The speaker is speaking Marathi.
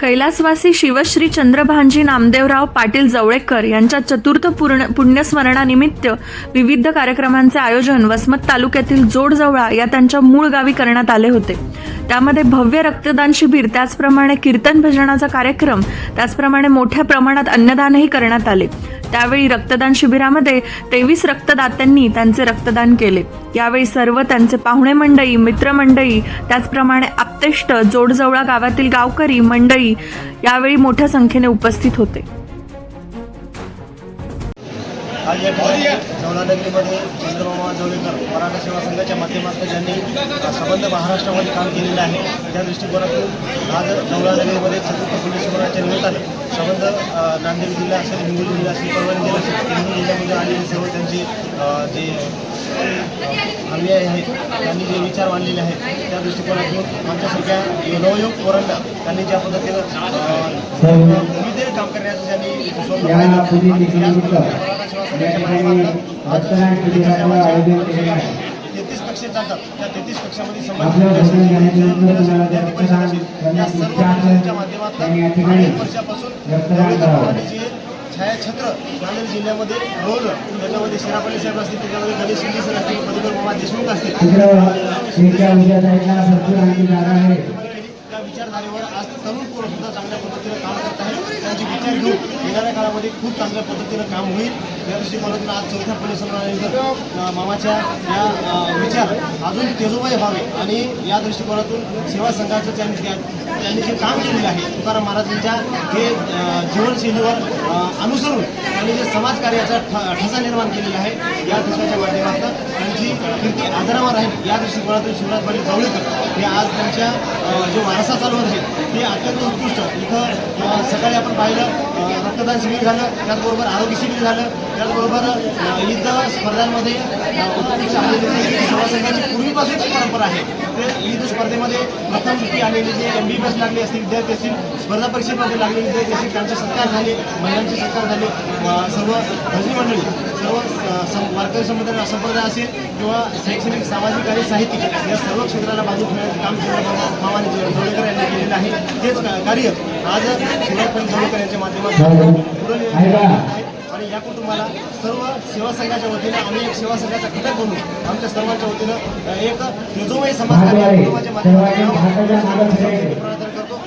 कैलासवासी शिवश्री चंद्रभानजी नामदेवराव पाटील जवळेकर यांच्या चतुर्थ पूर्ण पुण्यस्मरणानिमित्त विविध कार्यक्रमांचे आयोजन वसमत तालुक्यातील जोडजवळा या त्यांच्या मूळ गावी करण्यात आले होते. त्यामध्ये भव्य रक्तदान शिबिर त्याचप्रमाणे कीर्तन भजनाचा कार्यक्रम त्याचप्रमाणे मोठ्या प्रमाणात अन्नदानही करण्यात आले. त्यावेळी रक्तदान शिबिरामध्ये तेवीस रक्तदात्यांनी त्यांचे रक्तदान केले. यावेळी सर्व त्यांचे पाहुणे मंडळी मित्रमंडळी त्याचप्रमाणे आप्तेष्ट जोडजवळा गावातील गावकरी मंडळी यावेळी मोठ्या संख्येने उपस्थित होते. आज या ठिकाणी जवळानगरीमध्ये चंद्रबाबा जवळेकर मराठा सेवा संघाच्या माध्यमातून ज्यांनी संबंध महाराष्ट्रामध्ये काम केलेलं आहे. त्या दृष्टिकोनातून आज जवळानगरीमध्ये चतुर्थ पोलीस स्मरणाच्या निमित्तानं संबंध नांदेड जिल्हा असेल हिंगोली जिल्हा असेल परभणी जिल्हा असेल तिन्ही जिल्ह्यामध्ये आलेले सर्व त्यांचे जे अनुयायी आहेत त्यांनी जे विचार मांडलेले आहेत त्या दृष्टिकोनातून आमच्यासारख्या नवयुग पोरांना त्यांनी ज्या पद्धतीनं विविध काम करण्याचं त्यांनी स्वप्न या ठिकाणी रक्तदान शिबिराचं आयोजन केलेलं आहे. तेहतीस पक्ष चालतात त्या तेहतीस पक्षामध्ये संबंधित या सर्व पक्षांच्या माध्यमातून अनेक वर्षापासून छायाछत्र नांदेड जिल्ह्यामध्ये रोवलं त्याच्यामध्ये शेरापल्ली साहेब असतील त्याच्यामध्ये गणेश शिंदे सर असतील मधुकर मामा देशमुख असतील. आहे. त्या विचारधारेवर आज तरुण पोरं सुद्धा चांगल्या पद्धतीनं काम करत आहेत. त्यांचे विचार घेऊन येणाऱ्या काळामध्ये खूप चांगल्या पद्धतीनं काम होईल. या दृष्टिकोनातून आज चौथ्या पोलीस मामाच्या या विचार अजून तेजोमय व्हावे आणि या दृष्टिकोनातून सेवा संघाचं त्यांनी त्यांनी जे काम केलेलं आहे तुकाराम महाराजांच्या हे जीवनशैलीवर अनुसरून त्यांनी जे समाजकार्याचा ठ- ठसा निर्माण केलेला आहे या दिवसाच्या माध्यमातून त्यांची कीर्ती आजारावर राहील या दृष्टिकोनातून शिवराज पाटील जवळेकर हे आज त्यांच्या जो वारसा चालवत आहेत हे अत्यंत उत्कृष्ट. इथं सकाळी आपण पाहिलं रक्तदान शिबिर झालं त्याचबरोबर आरोग्य शिबिर झालं त्याचबरोबर विविध स्पर्धांमध्ये उत्कृष्ट आलेली परंपरा आहे. ते विविध स्पर्धेमध्ये प्रथम वृत्ती आलेले जे एम बी बी एस लागले असतील विद्यार्थी असतील स्पर्धा परीक्षेमध्ये लागलेले विद्यार्थी असतील त्यांचे सत्कार झाले महिलांचे सत्कार झाले. सर्व भजनी मंडळी सर्व वारकरी संप्रदाय संप्रदाय असेल किंवा शैक्षणिक सामाजिक आणि साहित्यिक या सर्व क्षेत्राला बाजू ठेवण्याचं काम शिवराज मामाने जवळेकर यांनी केलेलं आहे तेच का- कार्य आज शिवराज जवळेकर यांच्या माध्यमातून पुढे आहे. का? आणि या कुटुंबाला सर्व सेवा संघाच्या वतीनं आम्ही एक सेवा संघाचा घटक म्हणून आमच्या सर्वांच्या वतीनं एक तेजोमय समाज. कुटुंबाच्या माध्यमातून करतो.